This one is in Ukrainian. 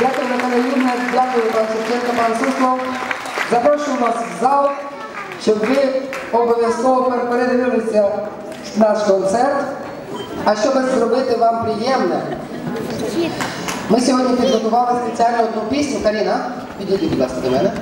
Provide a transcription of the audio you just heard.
Дякую, Наталя Юрна, дякую, пан Шевченко, пан Суслов. Запрошую вас в зал, щоб ви обов'язково передивилися наш концерт. А щоб зробити вам приємне, ми сьогодні підготували спеціально одну пісню. Каріна, підійдіть, будь ласка, до мене.